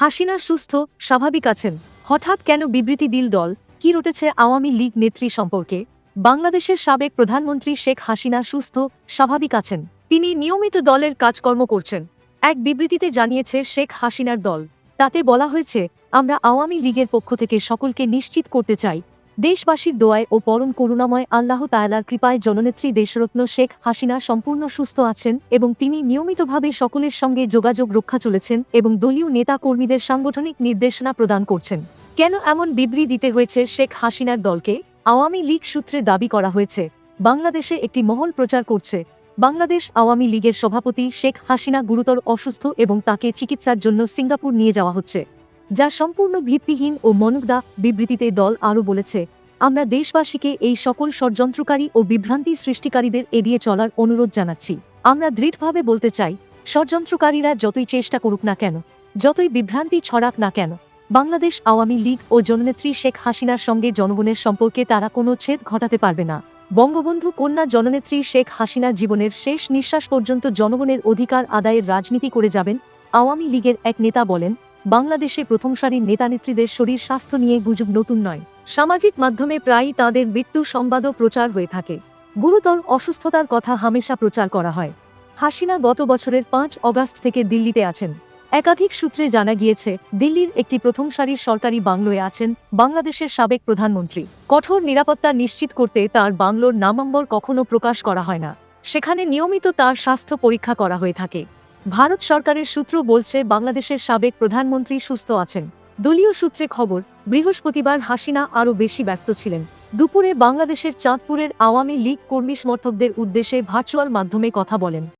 হাসিনা সুস্থ, স্বাভাবিক আছেন। হঠাৎ কেন বিবৃতি দিল দল? কি রটেছে আওয়ামী লীগ নেত্রী সম্পর্কে? বাংলাদেশের সাবেক প্রধানমন্ত্রী শেখ হাসিনা সুস্থ, স্বাভাবিক আছেন। তিনি নিয়মিত দলের কাজকর্ম করছেন। এক বিবৃতিতে জানিয়েছে শেখ হাসিনার দল। তাতে বলা হয়েছে, আমরা আওয়ামী লীগের পক্ষ থেকে সকলকে নিশ্চিত করতে চাই দেশবাসীর দোয়ায় ও পরম করুণাময় আল্লাহ তায়ালার কৃপায় জননেত্রী দেশরত্ন শেখ হাসিনা সম্পূর্ণ সুস্থ আছেন এবং তিনি নিয়মিতভাবে সকলের সঙ্গে যোগাযোগ রক্ষা চলেছেন এবং দলীয় নেতা কর্মীদের সাংগঠনিক নির্দেশনা প্রদান করছেন। কেন এমন বিবৃতি দিতে হয়েছে শেখ হাসিনার দলকে? আওয়ামী লীগ সূত্রে দাবি করা হয়েছে, বাংলাদেশে একটি মহল প্রচার করছে। বাংলাদেশ আওয়ামী লীগের সভাপতি শেখ হাসিনা গুরুতর অসুস্থ এবং তাকে চিকিৎসার জন্য সিঙ্গাপুর নিয়ে যাওয়া হচ্ছে। যা সম্পূর্ণ ভিত্তিহীন ও মনুগদা বিবৃতিতে দল আরও বলেছে, আমরা দেশবাসীকে এই সকল ষড়যন্ত্রকারী ও বিভ্রান্তি সৃষ্টিকারীদের এড়িয়ে চলার অনুরোধ জানাচ্ছি। আমরা দৃঢ়ভাবে বলতে চাই, ষড়যন্ত্রকারীরা যতই চেষ্টা করুক না কেন, যতই বিভ্রান্তি ছড়াক না কেন, বাংলাদেশ আওয়ামী লীগ ও জননেত্রী শেখ হাসিনার সঙ্গে জনগণের সম্পর্কে তারা কোনো ছেদ ঘটাতে পারবে না। বঙ্গবন্ধু কন্যা জননেত্রী শেখ হাসিনা জীবনের শেষ নিঃশ্বাস পর্যন্ত জনগণের অধিকার আদায়ের রাজনীতি করে যাবেন, আওয়ামী লীগের এক নেতা বলেন বাংলাদেশে প্রথম সারির নেতানেত্রীদের শরীর স্বাস্থ্য নিয়ে গুজব নতুন নয়। সামাজিক মাধ্যমে প্রায়ই তাদের মৃত্যু সংবাদও প্রচার হয়ে থাকে। গুরুতর অসুস্থতার কথা হামেশা প্রচার করা হয়। হাসিনা গত বছরের পাঁচ অগাস্ট থেকে দিল্লিতে আছেন। একাধিক সূত্রে জানা গিয়েছে, দিল্লির একটি প্রথম সারির সরকারি বাংলোয় আছেন বাংলাদেশের সাবেক প্রধানমন্ত্রী। কঠোর নিরাপত্তা নিশ্চিত করতে তার বাংলোর নামাম্বর কখনো প্রকাশ করা হয় না। সেখানে নিয়মিত তার স্বাস্থ্য পরীক্ষা করা হয়ে থাকে। ভারত সরকারের সূত্র বলছে, বাংলাদেশের সাবেক প্রধানমন্ত্রী সুস্থ আছেন। দলীয় সূত্রে খবর, বৃহস্পতিবার হাসিনা আরও বেশি ব্যস্ত ছিলেন। দুপুরে বাংলাদেশের চাঁদপুরের আওয়ামী লীগ কর্মী সমর্থকদের উদ্দেশ্যে ভার্চুয়াল মাধ্যমে কথা বলেন।